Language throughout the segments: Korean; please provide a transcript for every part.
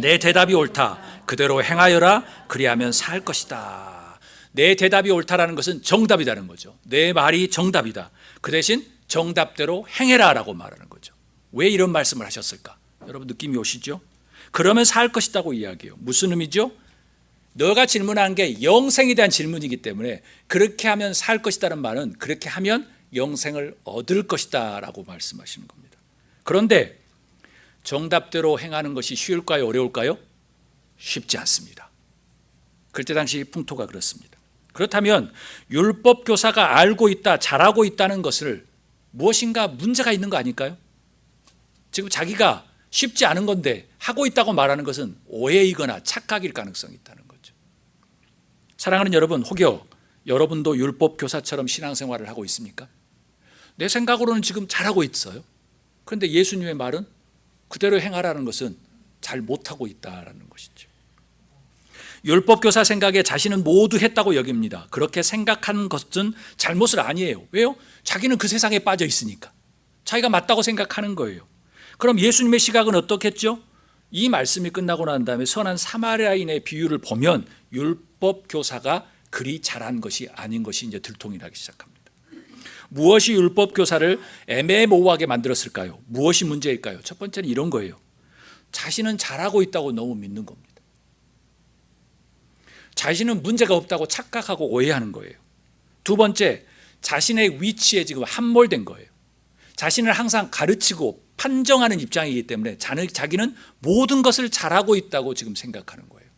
내 대답이 옳다. 그대로 행하여라. 그리하면 살 것이다. 내 대답이 옳다라는 것은 정답이라는 거죠. 내 말이 정답이다. 그 대신 정답대로 행해라라고 말하는 거죠. 왜 이런 말씀을 하셨을까? 여러분 느낌이 오시죠? 그러면 살 것이다고 이야기해요. 무슨 의미죠? 너가 질문한 게 영생에 대한 질문이기 때문에 그렇게 하면 살 것이다는 말은 그렇게 하면 영생을 얻을 것이다라고 말씀하시는 겁니다. 그런데 정답대로 행하는 것이 쉬울까요? 어려울까요? 쉽지 않습니다. 그때 당시 풍토가 그렇습니다. 그렇다면 율법 교사가 알고 있다, 잘하고 있다는 것을 무엇인가 문제가 있는 거 아닐까요? 지금 자기가 쉽지 않은 건데 하고 있다고 말하는 것은 오해이거나 착각일 가능성이 있다는 거죠. 사랑하는 여러분, 혹여 여러분도 율법 교사처럼 신앙생활을 하고 있습니까? 내 생각으로는 지금 잘하고 있어요. 그런데 예수님의 말은 그대로 행하라는 것은 잘 못하고 있다라는 것이죠. 율법 교사 생각에 자신은 모두 했다고 여깁니다. 그렇게 생각하는 것은 잘못을 아니에요. 왜요? 자기는 그 세상에 빠져 있으니까. 자기가 맞다고 생각하는 거예요. 그럼 예수님의 시각은 어떻겠죠? 이 말씀이 끝나고 난 다음에 선한 사마리아인의 비유를 보면 율법 교사가 그리 잘한 것이 아닌 것이 이제 들통이 나기 시작합니다. 무엇이 율법 교사를 애매모호하게 만들었을까요? 무엇이 문제일까요? 첫 번째는 이런 거예요. 자신은 잘하고 있다고 너무 믿는 겁니다. 자신은 문제가 없다고 착각하고 오해하는 거예요. 두 번째, 자신의 위치에 지금 함몰된 거예요. 자신을 항상 가르치고 판정하는 입장이기 때문에 자기는 모든 것을 잘하고 있다고 지금 생각하는 거예요.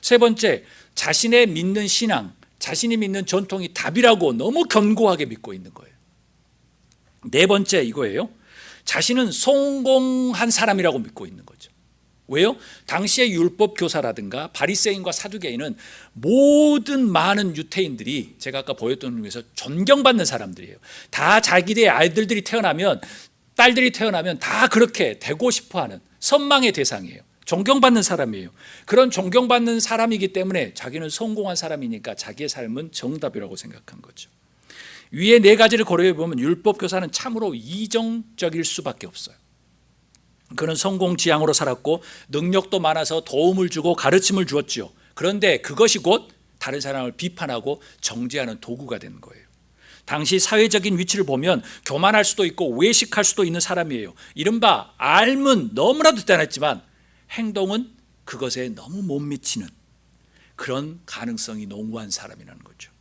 세 번째, 자신의 믿는 신앙, 자신이 믿는 전통이 답이라고 너무 견고하게 믿고 있는 거예요. 네 번째 이거예요. 자신은 성공한 사람이라고 믿고 있는 거죠. 왜요? 당시의 율법 교사라든가 바리새인과 사두개인은 모든 많은 유태인들이 제가 아까 보였던 중에서 존경받는 사람들이에요. 다 자기들의 아이들들이 태어나면 딸들이 태어나면 다 그렇게 되고 싶어하는 선망의 대상이에요. 존경받는 사람이에요. 그런 존경받는 사람이기 때문에 자기는 성공한 사람이니까 자기의 삶은 정답이라고 생각한 거죠. 위에 네 가지를 고려해 보면 율법 교사는 참으로 이정적일 수밖에 없어요. 그는 성공 지향으로 살았고 능력도 많아서 도움을 주고 가르침을 주었지요. 그런데 그것이 곧 다른 사람을 비판하고 정죄하는 도구가 된 거예요. 당시 사회적인 위치를 보면 교만할 수도 있고 외식할 수도 있는 사람이에요. 이른바 알면 너무나도 대단했지만 행동은 그것에 너무 못 미치는 그런 가능성이 농후한 사람이라는 거죠.